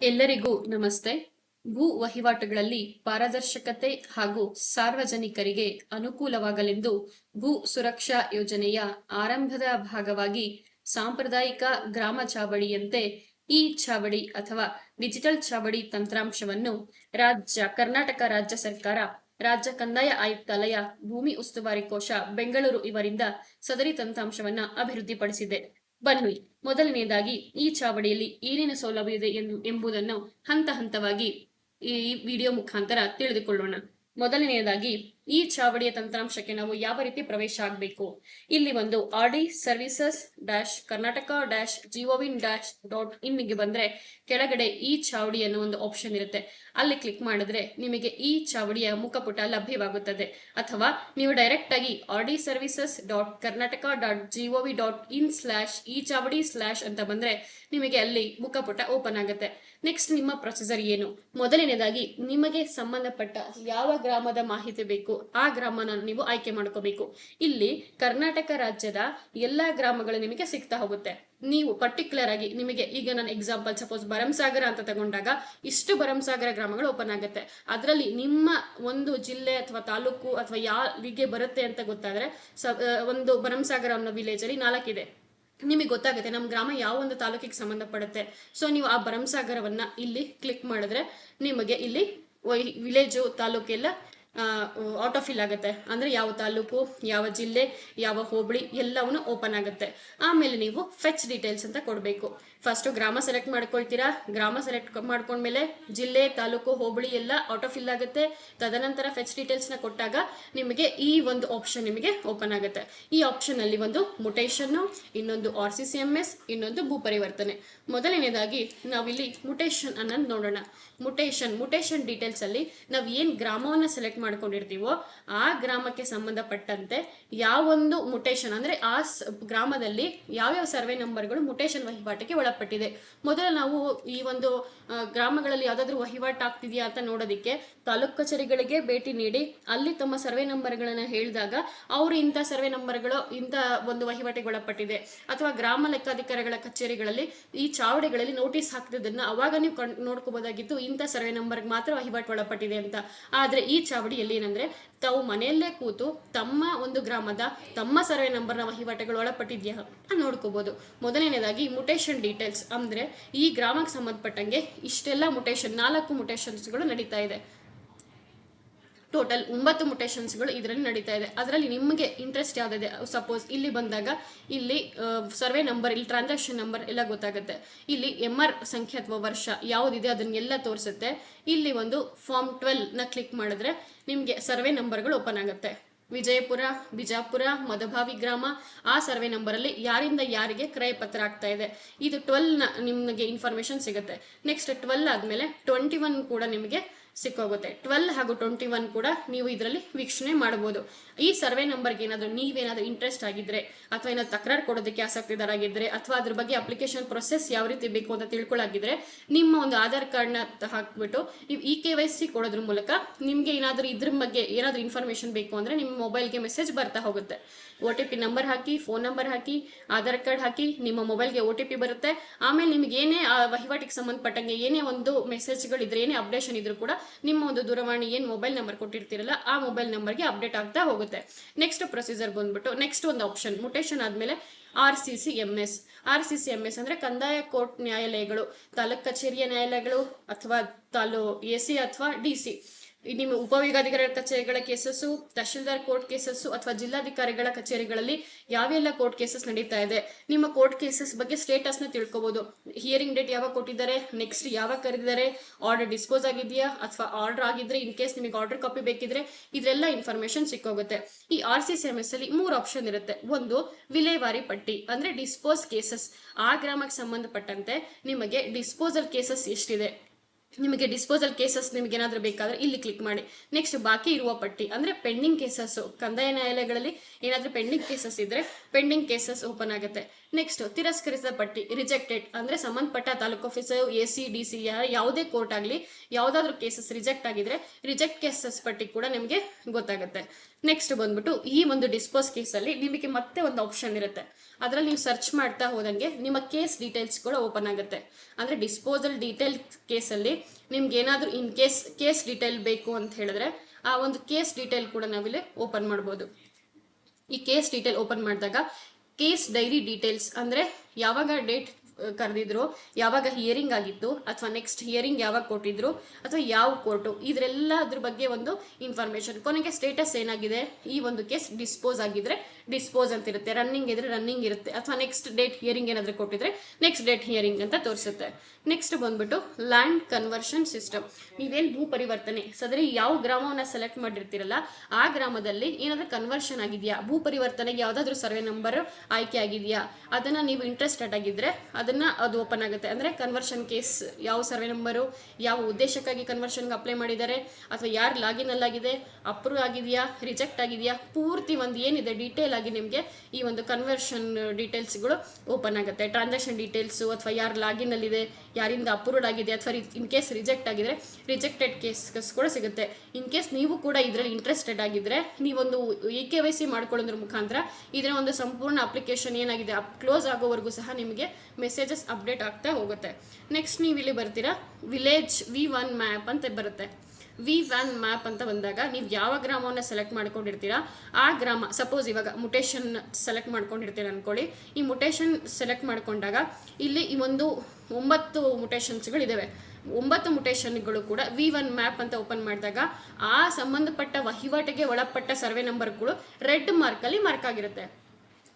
ಎಲ್ಲರಿಗೂ ನಮಸ್ತೆ. ಭೂ ವಹಿವಾಟುಗಳಲ್ಲಿ ಪಾರದರ್ಶಕತೆ ಹಾಗೂ ಸಾರ್ವಜನಿಕರಿಗೆ ಅನುಕೂಲವಾಗಲೆಂದು ಭೂ ಸುರಕ್ಷಾ ಯೋಜನೆಯ ಆರಂಭದ ಭಾಗವಾಗಿ ಸಾಂಪ್ರದಾಯಿಕ ಗ್ರಾಮ ಚಾವಡಿಯಂತೆ ಈ ಚಾವಡಿ ಅಥವಾ ಡಿಜಿಟಲ್ ಚಾವಡಿ ತಂತ್ರಾಂಶವನ್ನು ರಾಜ್ಯ, ಕರ್ನಾಟಕ ರಾಜ್ಯ ಸರ್ಕಾರ, ರಾಜ್ಯ ಕಂದಾಯ ಆಯುಕ್ತಾಲಯ, ಭೂಮಿ ಉಸ್ತುವಾರಿ ಕೋಶ, ಬೆಂಗಳೂರು ಇವರಿಂದ ಸದರಿ ತಂತ್ರಾಂಶವನ್ನ ಅಭಿವೃದ್ಧಿಪಡಿಸಿದೆ. ಬನ್ನಿ, ಮೊದಲನೆಯದಾಗಿ ಈ ಚಾವಡಿಯಲ್ಲಿ ಏನೇನು ಸೌಲಭ್ಯ ಇದೆ ಎಂದು ಎಂಬುದನ್ನು ಹಂತ ಹಂತವಾಗಿ ಈ ವಿಡಿಯೋ ಮುಖಾಂತರ ತಿಳಿದುಕೊಳ್ಳೋಣ. ಮೊದಲನೆಯದಾಗಿ ಈ ಚಾವಡಿಯ ತಂತ್ರಾಂಶಕ್ಕೆ ನಾವು ಯಾವ ರೀತಿ ಪ್ರವೇಶ ಆಗಬೇಕು? ಇಲ್ಲಿ ಒಂದು R D services dash Karnataka dash ಜಿಒವಿನ್ dash dot ಇನ್ಗೆ ಬಂದ್ರೆ ಕೆಳಗಡೆ ಈ ಚಾವಡಿ ಅನ್ನೋ ಒಂದು ಆಪ್ಷನ್ ಇರುತ್ತೆ. ಅಲ್ಲಿ ಕ್ಲಿಕ್ ಮಾಡಿದ್ರೆ ನಿಮಗೆ ಈ ಚಾವಡಿಯ ಮುಖಪುಟ ಲಭ್ಯವಾಗುತ್ತದೆ. ಅಥವಾ ನೀವು ಡೈರೆಕ್ಟ್ ಆಗಿ R D services dot Karnataka dot G O V dot in slash e Chavadi slash ಅಂತ ಬಂದ್ರೆ ನಿಮಗೆ ಅಲ್ಲಿ ಮುಖಪುಟ ಓಪನ್ ಆಗುತ್ತೆ. ನೆಕ್ಸ್ಟ್ ನಿಮ್ಮ ಪ್ರೊಸೆಸರ್ ಏನು? ಮೊದಲನೇದಾಗಿ ನಿಮಗೆ ಸಂಬಂಧಪಟ್ಟ ಯಾವ ಗ್ರಾಮದ ಮಾಹಿತಿ ಬೇಕು? ಆ ಗ್ರಾಮನ ನೀವು ಆಯ್ಕೆ ಮಾಡ್ಕೋಬೇಕು. ಇಲ್ಲಿ ಕರ್ನಾಟಕ ರಾಜ್ಯದ ಎಲ್ಲಾ ಗ್ರಾಮಗಳು ನಿಮಗೆ ಸಿಗ್ತಾ ಹೋಗುತ್ತೆ. ನೀವು ಪರ್ಟಿಕ್ಯುಲರ್ ಆಗಿ ನಿಮಗೆ ಈಗ ನಾನು ಎಕ್ಸಾಂಪಲ್ ಸಪೋಸ್ ಭರಂಸಾಗರ ಅಂತ ತಗೊಂಡಾಗ ಇಷ್ಟು ಭರಂಸಾಗರ ಗ್ರಾಮಗಳು ಓಪನ್ ಆಗುತ್ತೆ. ಅದರಲ್ಲಿ ನಿಮ್ಮ ಒಂದು ಜಿಲ್ಲೆ ಅಥವಾ ತಾಲೂಕು ಅಥವಾ ಯಾವಿಗೆ ಬರುತ್ತೆ ಅಂತ ಗೊತ್ತಾದ್ರೆ ಒಂದು ಭರಂಸಾಗರ ಅನ್ನೋ ವಿಲೇಜ್ ಅಲ್ಲಿ ನಾಲ್ಕಿದೆ ನಿಮಗೆ ಗೊತ್ತಾಗುತ್ತೆ ನಮ್ಮ ಗ್ರಾಮ ಯಾವ ಒಂದು ತಾಲೂಕಿಗೆ ಸಂಬಂಧಪಡುತ್ತೆ. ಸೊ ನೀವು ಆ ಭರಂಸಾಗರವನ್ನ ಇಲ್ಲಿ ಕ್ಲಿಕ್ ಮಾಡಿದ್ರೆ ನಿಮಗೆ ಇಲ್ಲಿ ವಿಲೇಜು ತಾಲೂಕೆಲ್ಲ ಆಟೋ ಫಿಲ್ ಆಗುತ್ತೆ. ಅಂದ್ರೆ ಯಾವ ತಾಲೂಕು, ಯಾವ ಜಿಲ್ಲೆ, ಯಾವ ಹೋಬಳಿ ಎಲ್ಲವನ್ನು ಓಪನ್ ಆಗುತ್ತೆ. ಆಮೇಲೆ ನೀವು ಫೆಚ್ ಡೀಟೇಲ್ಸ್ ಅಂತ ಕೊಡಬೇಕು. ಫಸ್ಟ್ ಗ್ರಾಮ ಸೆಲೆಕ್ಟ್ ಮಾಡ್ಕೊಳ್ತೀರಾ? ಗ್ರಾಮ ಸೆಲೆಕ್ಟ್ ಮಾಡ್ಕೊಂಡ್ಮೇಲೆ ಜಿಲ್ಲೆ, ತಾಲೂಕು, ಹೋಬಳಿ ಎಲ್ಲ ಆಟೋ ಫಿಲ್ ಆಗುತ್ತೆ. ತದನಂತರ ಫೆಚ್ ಡೀಟೇಲ್ಸ್ನ ಕೊಟ್ಟಾಗ ನಿಮಗೆ ಈ ಒಂದು ಆಪ್ಷನ್ ನಿಮಗೆ ಓಪನ್ ಆಗುತ್ತೆ. ಈ ಆಪ್ಷನ್ ಅಲ್ಲಿ ಒಂದು ಮುಟೇಶನ್ ಇನ್ನೊಂದು R C C M S ಇನ್ನೊಂದು ಭೂ ಪರಿವರ್ತನೆ ಮೊದಲನೇದಾಗಿ ನಾವಿಲ್ಲಿ ಮುಟೇಶನ್ ಅನ್ನೋದು ನೋಡೋಣ. ಮುಟೇಶನ್ ಮುಟೇಶನ್ ಡೀಟೇಲ್ಸ್ ಅಲ್ಲಿ ನಾವು ಏನು ಗ್ರಾಮವನ್ನ ಸೆಲೆಕ್ಟ್ ಮಾಡ್ಕೊಂಡಿರ್ತೀವೋ ಆ ಗ್ರಾಮಕ್ಕೆ ಸಂಬಂಧಪಟ್ಟಂತೆ ಯಾವೊಂದು ಮುಟೇಶನ್ ಅಂದ್ರೆ ಆ ಗ್ರಾಮದಲ್ಲಿ ಯಾವ್ಯಾವ ಸರ್ವೆ ನಂಬರ್ಗಳು ಮುಟೇಶನ್ ವಹಿವಾಟಿಗೆ ಒಳಪಟ್ಟಿದೆ ಮೊದಲು ನಾವು ಈ ಒಂದು ಗ್ರಾಮಗಳಲ್ಲಿ ಯಾವ್ದಾದ್ರು ವಹಿವಾಟು ಆಗ್ತಿದೆಯಾ ಅಂತ ನೋಡೋದಿಕ್ಕೆ ತಾಲೂಕ್ ಕಚೇರಿಗಳಿಗೆ ಭೇಟಿ ನೀಡಿ, ಅಲ್ಲಿ ತಮ್ಮ ಸರ್ವೆ ನಂಬರ್ಗಳನ್ನು ಹೇಳಿದಾಗ ಅವರು ಇಂಥ ಸರ್ವೆ ನಂಬರ್ಗಳು, ಇಂಥ ಒಂದು ವಹಿವಾಟಿಗೆ ಒಳಪಟ್ಟಿದೆ ಅಥವಾ ಗ್ರಾಮ ಲೆಕ್ಕಾಧಿಕಾರಿಗಳ ಕಚೇರಿಗಳಲ್ಲಿ ಈ ಚಾವಡಿಗಳಲ್ಲಿ ನೋಟಿಸ್ ಹಾಕ್ತಿದ್ದನ್ನ ಅವಾಗ ನೀವು ಕಣ್ ನೋಡ್ಕೋಬಹುದಾಗಿತ್ತು ಇಂಥ ಸರ್ವೆ ನಂಬರ್ಗೆ ಮಾತ್ರ ವಹಿವಾಟು ಒಳಪಟ್ಟಿದೆ ಅಂತ. ಆದ್ರೆ ಈ ಚಾವಡಿಯಲ್ಲಿ ಏನಂದ್ರೆ ತಾವು ಮನೆಯಲ್ಲೇ ಕೂತು ತಮ್ಮ ಒಂದು ಗ್ರಾಮದ, ತಮ್ಮ ಸರ್ವೆ ನಂಬರ್ನ ವಹಿವಾಟುಗಳು ಒಳಪಟ್ಟಿದೆಯಾ ನೋಡ್ಕೋಬಹುದು ಮೊದಲನೇದಾಗಿ ಮುಟೇಷನ್ ಡೀಟೇಲ್ಸ್ ಅಂದ್ರೆ ಈ ಗ್ರಾಮಕ್ಕೆ ಸಂಬಂಧಪಟ್ಟಂಗೆ ಇಷ್ಟೆಲ್ಲ ಮುಟೇಷನ್ ನಾಲ್ಕು ಮುಟೇಷನ್ಸ್ಗಳು ನಡೀತಾ ಇದೆ. ಟೋಟಲ್ ಒಂಬತ್ತು ಮುಟೇಷನ್ಸ್ಗಳು ಇದರಲ್ಲಿ ನಡೀತಾ ಇದೆ. ಅದರಲ್ಲಿ ನಿಮಗೆ ಇಂಟ್ರೆಸ್ಟ್ ಯಾವ್ದಿದೆ? ಸಪೋಸ್ ಇಲ್ಲಿ ಬಂದಾಗ, ಇಲ್ಲಿ ಸರ್ವೆ ನಂಬರ್ ಇಲ್ಲಿ ಟ್ರಾನ್ಸಾಕ್ಷನ್ ನಂಬರ್ ಎಲ್ಲ ಗೊತ್ತಾಗುತ್ತೆ. ಇಲ್ಲಿ ಎಂ ಆರ್ ಸಂಖ್ಯೆ ಅಥವಾ ವರ್ಷ ಯಾವುದಿದೆ ಅದನ್ನೆಲ್ಲ ತೋರಿಸುತ್ತೆ. ಇಲ್ಲಿ ಒಂದು ಫಾರ್ಮ್ ಟ್ವೆಲ್ನ ಕ್ಲಿಕ್ ಮಾಡಿದ್ರೆ ನಿಮಗೆ ಸರ್ವೆ ನಂಬರ್ಗಳು ಓಪನ್ ಆಗುತ್ತೆ. ವಿಜಯಪುರ, ಬಿಜಾಪುರ ಮದಭಾವಿ ಗ್ರಾಮ, ಆ ಸರ್ವೆ ನಂಬರ್ ಅಲ್ಲಿ ಯಾರಿಂದ ಯಾರಿಗೆ ಕ್ರಯ ಪತ್ರ ಆಗ್ತಾ ಇದೆ. ಇದು ಟ್ವೆಲ್ನ ನಿಮಗೆ ಇನ್ಫಾರ್ಮೇಶನ್ ಸಿಗುತ್ತೆ. ನೆಕ್ಸ್ಟ್ ಟ್ವೆಲ್ ಆದ್ಮೇಲೆ ಟ್ವೆಂಟಿ ಒನ್ ಕೂಡ ನಿಮಗೆ ಸಿಕ್ಕೋಗುತ್ತೆ. ಟ್ವೆಲ್ ಹಾಗೂ ಟ್ವೆಂಟಿ ಒನ್ ಕೂಡ ನೀವು ಇದರಲ್ಲಿ ವೀಕ್ಷಣೆ ಮಾಡಬಹುದು. ಈ ಸರ್ವೆ ನಂಬರ್ಗೆ ಏನಾದರೂ ನೀವೇನಾದರೂ ಇಂಟ್ರೆಸ್ಟ್ ಆಗಿದ್ರೆ ಅಥವಾ ಏನಾದ್ರು ತಕರಾರು ಕೊಡೋದಕ್ಕೆ ಆಸಕ್ತಿದಾರಾಗಿದ್ರೆ ಅಥವಾ ಅದ್ರ ಬಗ್ಗೆ ಅಪ್ಲಿಕೇಶನ್ ಪ್ರೊಸೆಸ್ ಯಾವ ರೀತಿ ಬೇಕು ಅಂತ ತಿಳ್ಕೊಳ್ಳಾಗಿದ್ರೆ ನಿಮ್ಮ ಒಂದು ಆಧಾರ್ ಕಾರ್ಡ್ನ ಹಾಕ್ಬಿಟ್ಟು ನೀವು ಇ ಕೆ ವೈ ಸಿ ಕೊಡೋದ್ರ ಮೂಲಕ ನಿಮಗೆ ಏನಾದರೂ ಇದ್ರ ಬಗ್ಗೆ ಏನಾದರೂ ಇನ್ಫಾರ್ಮೇಶನ್ ಬೇಕು ಅಂದ್ರೆ ನಿಮ್ಮ ಮೊಬೈಲ್ಗೆ ಮೆಸೇಜ್ ಬರ್ತಾ ಹೋಗುತ್ತೆ. ಒ ಟಿ ಪಿ ನಂಬರ್ ಹಾಕಿ ಫೋನ್ ನಂಬರ್ ಹಾಕಿ, ಆಧಾರ್ ಕಾರ್ಡ್ ಹಾಕಿ ನಿಮ್ಮ ಮೊಬೈಲ್ಗೆ ಒ ಟಿ ಪಿ ಬರುತ್ತೆ. ಆಮೇಲೆ ನಿಮ್ಗೆ ಏನೇ, ಆ, ವಹಿವಾಟಿಗೆ ಸಂಬಂಧಪಟ್ಟಂಗೆ ಏನೇ ಒಂದು ಮೆಸೇಜ್ಗಳಿದ್ರೆ ಏನೇ ಅಪ್ಡೇಷನ್ ಇದ್ರೂ ಕೂಡ ನಿಮ್ಮ ಒಂದು ದೂರವಾಣಿ ಏನು ಮೊಬೈಲ್ ನಂಬರ್ ಕೊಟ್ಟಿರ್ತೀರಲ್ಲ, ಆ ಮೊಬೈಲ್ ನಂಬರ್ಗೆ ಅಪ್ಡೇಟ್ ಆಗ್ತಾ ಹೋಗುತ್ತೆ. ನೆಕ್ಸ್ಟ್ ಪ್ರೊಸೀಜರ್ ಬಂದ್ಬಿಟ್ಟು ನೆಕ್ಸ್ಟ್ ಒಂದು ಆಪ್ಷನ್ ಮುಟೇಶನ್ ಆದಮೇಲೆ R C C M S R C C M S ಅಂದ್ರೆ ಕಂದಾಯ ಕೋರ್ಟ್ ನ್ಯಾಯಾಲಯಗಳು, ತಾಲೂಕ್ ಕಚೇರಿಯ ನ್ಯಾಯಾಲಯಗಳು, ಅಥವಾ ತಾಲೂ ಎ ಸಿ ಅಥವಾ ಡಿ ಸಿ ನಿಮ್ಮ ಉಪವಿಭಾಗಾಧಿಕಾರಿಗಳ ಕಚೇರಿಗಳ ಕೇಸಸ್ಸು, ತಹಶೀಲ್ದಾರ್ ಕೋರ್ಟ್ ಕೇಸಸ್ಸು ಅಥವಾ ಜಿಲ್ಲಾಧಿಕಾರಿಗಳ ಕಚೇರಿಗಳಲ್ಲಿ ಯಾವೆಲ್ಲ ಕೋರ್ಟ್ ಕೇಸಸ್ ನಡೀತಾ ಇದೆ? ನಿಮ್ಮ ಕೋರ್ಟ್ ಕೇಸಸ್ ಬಗ್ಗೆ ಸ್ಟೇಟಸ್ನ ತಿಳ್ಕೊಬಹುದು ಹಿಯರಿಂಗ್ ಡೇಟ್ ಯಾವಾಗ ಕೊಟ್ಟಿದ್ದಾರೆ? ನೆಕ್ಸ್ಟ್ ಯಾವಾಗ ಕರೆದಿದ್ದಾರೆ? ಆರ್ಡರ್ ಡಿಸ್ಪೋಸ್ ಆಗಿದೆಯಾ? ಅಥವಾ ಆರ್ಡರ್ ಆಗಿದ್ರೆ ಇನ್ ಕೇಸ್ ನಿಮಗೆ ಆರ್ಡರ್ ಕಾಪಿ ಬೇಕಿದ್ರೆ ಇದೆಲ್ಲ ಇನ್ಫಾರ್ಮೇಶನ್ ಸಿಕ್ಕೋಗುತ್ತೆ. ಈ ಆರ್ ಸಿ ಎಂ ಎಸ್ ಅಲ್ಲಿ ಮೂರು ಆಪ್ಷನ್ ಇರುತ್ತೆ. ಒಂದು, ವಿಲೇವಾರಿ ಪಟ್ಟಿ, ಅಂದ್ರೆ ಡಿಸ್ಪೋಸ್ ಕೇಸಸ್ ಆ ಗ್ರಾಮಕ್ಕೆ ಸಂಬಂಧಪಟ್ಟಂತೆ ನಿಮಗೆ ಡಿಸ್ಪೋಸಲ್ ಕೇಸಸ್ ಎಷ್ಟಿದೆ? ನಿಮಗೆ ಡಿಸ್ಪೋಸಲ್ ಕೇಸಸ್ ನಿಮಗೇನಾದರೂ ಬೇಕಾದ್ರೆ ಇಲ್ಲಿ ಕ್ಲಿಕ್ ಮಾಡಿ. ನೆಕ್ಸ್ಟ್ ಬಾಕಿ ಇರುವ ಪಟ್ಟಿ, ಅಂದ್ರೆ ಪೆಂಡಿಂಗ್ ಕೇಸಸ್ ಕಂದಾಯ ನ್ಯಾಯಾಲಯಗಳಲ್ಲಿ ಏನಾದರೂ ಪೆಂಡಿಂಗ್ ಕೇಸಸ್ ಇದ್ರೆ ಪೆಂಡಿಂಗ್ ಕೇಸಸ್ ಓಪನ್ ಆಗುತ್ತೆ. ನೆಕ್ಸ್ಟ್ ತಿರಸ್ಕರಿಸಿದ ಪಟ್ಟಿ ರಿಜೆಕ್ಟೆಡ್ ಅಂದ್ರೆ ಸಂಬಂಧಪಟ್ಟ taluk officer A C D C ಯಾವುದೇ ಕೋರ್ಟ್ ಆಗಲಿ ಯಾವುದಾದ್ರೂ ಕೇಸಸ್ ರಿಜೆಕ್ಟ್ ಆಗಿದ್ರೆ ರಿಜೆಕ್ಟ್ ಕೇಸಸ್ ಪಟ್ಟಿ ಕೂಡ ನಿಮಗೆ ಗೊತ್ತಾಗುತ್ತೆ. ನೆಕ್ಸ್ಟ್ ಬಂದ್ಬಿಟ್ಟು ಈ ಒಂದು ಡಿಸ್ಪೋಸ್ ಕೇಸಲ್ಲಿ ನಿಮಗೆ ಮತ್ತೆ ಒಂದು ಆಪ್ಷನ್ ಇರುತ್ತೆ. ಅದರಲ್ಲಿ ನೀವು ಸರ್ಚ್ ಮಾಡ್ತಾ ಹೋದಂಗೆ ನಿಮ್ಮ ಕೇಸ್ ಡೀಟೇಲ್ಸ್ ಕೂಡ ಓಪನ್ ಆಗುತ್ತೆ. ಅಂದರೆ ಡಿಸ್ಪೋಸಲ್ ಡೀಟೇಲ್ಸ್ ಕೇಸಲ್ಲಿ ನಿಮ್ಗೆ ಏನಾದರೂ ಇನ್ ಕೇಸ್ ಕೇಸ್ ಡೀಟೇಲ್ ಬೇಕು ಅಂತ ಹೇಳಿದ್ರೆ, ಆ ಒಂದು ಕೇಸ್ ಡೀಟೇಲ್ ಕೂಡ ನಾವಿಲ್ಲಿ ಓಪನ್ ಮಾಡ್ಬೋದು. ಈ ಕೇಸ್ ಡೀಟೇಲ್ ಓಪನ್ ಮಾಡಿದಾಗ ಕೇಸ್ ಡೈರಿ ಡೀಟೇಲ್ಸ್ ಅಂದರೆ ಯಾವಾಗ ಡೇಟ್ ಕರೆದಿದ್ರು, ಯಾವಾಗ ಹಿಯರಿಂಗ್ ಆಗಿತ್ತು, ಅಥವಾ ನೆಕ್ಸ್ಟ್ ಹಿಯರಿಂಗ್ ಯಾವಾಗ ಕೊಟ್ಟಿದ್ರು, ಅಥವಾ ಯಾವ ಕೋರ್ಟು ಇದರೆಲ್ಲ ಅದ್ರ ಬಗ್ಗೆ ಒಂದು ಇನ್ಫಾರ್ಮೇಶನ್ ಕೊನೆಗೆ ಸ್ಟೇಟಸ್ ಏನಾಗಿದೆ? ಈ ಒಂದು ಕೇಸ್ ಡಿಸ್ಪೋಸ್ ಆಗಿದ್ರೆ ಡಿಸ್ಪೋಸ್ ಅಂತ ಇರುತ್ತೆ. ರನ್ನಿಂಗ್ ಇದ್ರೆ ರನ್ನಿಂಗ್ ಇರುತ್ತೆ. ಅಥವಾ ನೆಕ್ಸ್ಟ್ ಡೇಟ್ ಹಿಯರಿಂಗ್ ಏನಾದರೂ ಕೊಟ್ಟಿದ್ರೆ ನೆಕ್ಸ್ಟ್ ಡೇಟ್ ಹಿಯರಿಂಗ್ ಅಂತ ತೋರಿಸುತ್ತೆ. ನೆಕ್ಸ್ಟ್ ಬಂದ್ಬಿಟ್ಟು ಲ್ಯಾಂಡ್ ಕನ್ವರ್ಷನ್ ಸಿಸ್ಟಮ್ ನೀವೇನು ಭೂ ಪರಿವರ್ತನೆ ಸದರಿ ಯಾವ ಗ್ರಾಮವನ್ನ ಸೆಲೆಕ್ಟ್ ಮಾಡಿರ್ತೀರಲ್ಲ, ಆ ಗ್ರಾಮದಲ್ಲಿ ಏನಾದರೂ ಕನ್ವರ್ಷನ್ ಆಗಿದೆಯಾ? ಭೂ ಪರಿವರ್ತನೆಗೆ ಯಾವುದಾದ್ರೂ ಸರ್ವೆ ನಂಬರ್ ಆಯ್ಕೆ ಆಗಿದೆಯಾ? ಅದನ್ನ ನೀವು ಇಂಟ್ರೆಸ್ಟೆಡ್ ಆಗಿದ್ರೆ ಅದನ್ನ ಅದು ಓಪನ್ ಆಗುತ್ತೆ. ಅಂದ್ರೆ ಕನ್ವರ್ಷನ್ ಕೇಸ್ ಯಾವ ಸರ್ವೆ ನಂಬರು ಯಾವ ಉದ್ದೇಶಕ್ಕಾಗಿ ಕನ್ವರ್ಷನ್ಗೆ ಅಪ್ಲೈ ಮಾಡಿದ್ದಾರೆ, ಅಥವಾ ಯಾರು ಲಾಗಿನ್ ಅಲ್ಲಾಗಿದೆ ಅಪ್ರೂವ್ ಆಗಿದೆಯಾ ರಿಜೆಕ್ಟ್ ಆಗಿದೆಯಾ, ಪೂರ್ತಿ ಒಂದು ಏನಿದೆ ಡೀಟೇಲ್ ಆಗಿ ನಿಮಗೆ ಈ ಒಂದು ಕನ್ವರ್ಷನ್ ಡೀಟೇಲ್ಸ್ಗಳು ಓಪನ್ ಆಗುತ್ತೆ. ಟ್ರಾನ್ಸಾಕ್ಷನ್ ಡೀಟೇಲ್ಸು ಅಥವಾ ಯಾರು ಲಾಗಿನ್ ಅಲ್ಲಿದೆ, ಯಾರಿಂದ ಅಪ್ರೂವ್ಡ್ ಆಗಿದೆ, ಅಥವಾ ಇನ್ ಕೇಸ್ ರಿಜೆಕ್ಟ್ ಆಗಿದ್ರೆ ರಿಜೆಕ್ಟೆಡ್ ಕೇಸ್ ಕೂಡ ಸಿಗುತ್ತೆ. ಇನ್ ಕೇಸ್ ನೀವು ಕೂಡ ಇದರಲ್ಲಿ ಇಂಟ್ರೆಸ್ಟೆಡ್ ಆಗಿದ್ರೆ, ನೀವೊಂದು ಇ ಕೆ ವೈ ಸಿ ಮಾಡ್ಕೊಳ್ಳೋದ್ರ ಮುಖಾಂತರ ಇದರ ಒಂದು ಸಂಪೂರ್ಣ ಅಪ್ಲಿಕೇಶನ್ ಏನಾಗಿದೆ ಕ್ಲೋಸ್ ಆಗೋವರೆಗೂ ಸಹ ನಿಮಗೆ ಮೆಸೇಜಸ್ ಅಪ್ಡೇಟ್ ಆಗ್ತಾ ಹೋಗುತ್ತೆ. ನೆಕ್ಸ್ಟ್ ನೀವು ಇಲ್ಲಿ ಬರ್ತೀರಾ? ವಿಲೇಜ್ ವಿ ಒನ್ ಮ್ಯಾಪ್ ಅಂತ ಬರುತ್ತೆ. ವಿ ಒನ್ ಮ್ಯಾಪ್ ಅಂತ ಬಂದಾಗ ನೀವು ಯಾವ ಗ್ರಾಮವನ್ನು ಸೆಲೆಕ್ಟ್ ಮಾಡ್ಕೊಂಡಿರ್ತೀರಾ? ಆ ಗ್ರಾಮ ಸಪೋಸ್ ಇವಾಗ ಮುಟೇಶನ್ ಸೆಲೆಕ್ಟ್ ಮಾಡ್ಕೊಂಡಿರ್ತೀರ ಅನ್ಕೊಳ್ಳಿ. ಈ ಮುಟೇಶನ್ ಸೆಲೆಕ್ಟ್ ಮಾಡ್ಕೊಂಡಾಗ ಇಲ್ಲಿ ಈ ಒಂದು ಒಂಬತ್ತು ಮುಟೇಶನ್ಸ್ಗಳಿದ್ದಾವೆ ಒಂಬತ್ತು ಮುಟೇಶನ್ಗಳು ಕೂಡ ವಿ ಒನ್ ಮ್ಯಾಪ್ ಅಂತ ಓಪನ್ ಮಾಡಿದಾಗ ಆ ಸಂಬಂಧಪಟ್ಟ ವಹಿವಾಟಿಗೆ ಒಳಪಟ್ಟ ಸರ್ವೆ ನಂಬರ್ಗಳು ರೆಡ್ ಮಾರ್ಕಲ್ಲಿ ಮಾರ್ಕ್ ಆಗಿರುತ್ತೆ.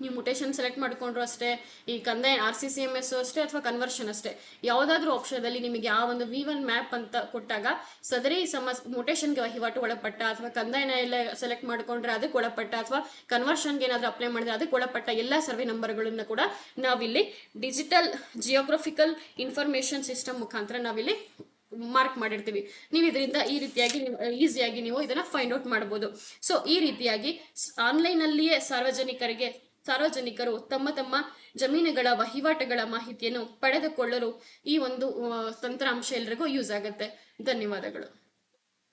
ನೀವು ಮುಟೇಶನ್ ಸೆಲೆಕ್ಟ್ ಮಾಡಿಕೊಂಡ್ರು ಅಷ್ಟೇ, ಈ ಕಂದಾಯ R C C M S ಅಷ್ಟೇ ಅಥವಾ ಕನ್ವರ್ಷನ್ ಅಷ್ಟೇ? ಯಾವುದಾದ್ರೂ ಆಪ್ಷನಲ್ಲಿ ನಿಮಗೆ ಆ ಒಂದು ವಿ ಒನ್ ಮ್ಯಾಪ್ ಅಂತ ಕೊಟ್ಟಾಗ ಸದರಿ ಸಮಸ್ ಮುಟೇಷನ್ಗೆ ವಹಿವಾಟು ಒಳಪಟ್ಟ ಅಥವಾ ಕಂದಾಯನ ಎಲ್ಲ ಸೆಲೆಕ್ಟ್ ಮಾಡ್ಕೊಂಡ್ರೆ ಅದಕ್ಕೆ ಒಳಪಟ್ಟ ಅಥವಾ ಕನ್ವರ್ಷನ್ಗೆ ಏನಾದರೂ ಅಪ್ಲೈ ಮಾಡಿದ್ರೆ ಅದಕ್ಕೆ ಒಳಪಟ್ಟ ಎಲ್ಲ ಸರ್ವೆ ನಂಬರ್ಗಳನ್ನು ಕೂಡ ನಾವಿಲ್ಲಿ ಡಿಜಿಟಲ್ ಜಿಯೋಗ್ರಫಿಕಲ್ ಇನ್ಫಾರ್ಮೇಷನ್ ಸಿಸ್ಟಮ್ ಮುಖಾಂತರ ನಾವಿಲ್ಲಿ ಮಾರ್ಕ್ ಮಾಡಿರ್ತೀವಿ. ನೀವು ಇದರಿಂದ ಈ ರೀತಿಯಾಗಿ ಈಸಿಯಾಗಿ ನೀವು ಇದನ್ನ ಫೈಂಡ್ ಔಟ್ ಮಾಡಬಹುದು ಸೊ ಈ ರೀತಿಯಾಗಿ ಆನ್ಲೈನ್ ಅಲ್ಲಿಯೇ ಸಾರ್ವಜನಿಕರಿಗೆ ಸಾರ್ವಜನಿಕರು ತಮ್ಮ ತಮ್ಮ ಜಮೀನುಗಳ ವಹಿವಾಟುಗಳ ಮಾಹಿತಿಯನ್ನು ಪಡೆದುಕೊಳ್ಳಲು ಈ ಒಂದು ತಂತ್ರಾಂಶ ಎಲ್ರಿಗೂ ಯೂಸ್ ಆಗುತ್ತೆ. ಧನ್ಯವಾದಗಳು.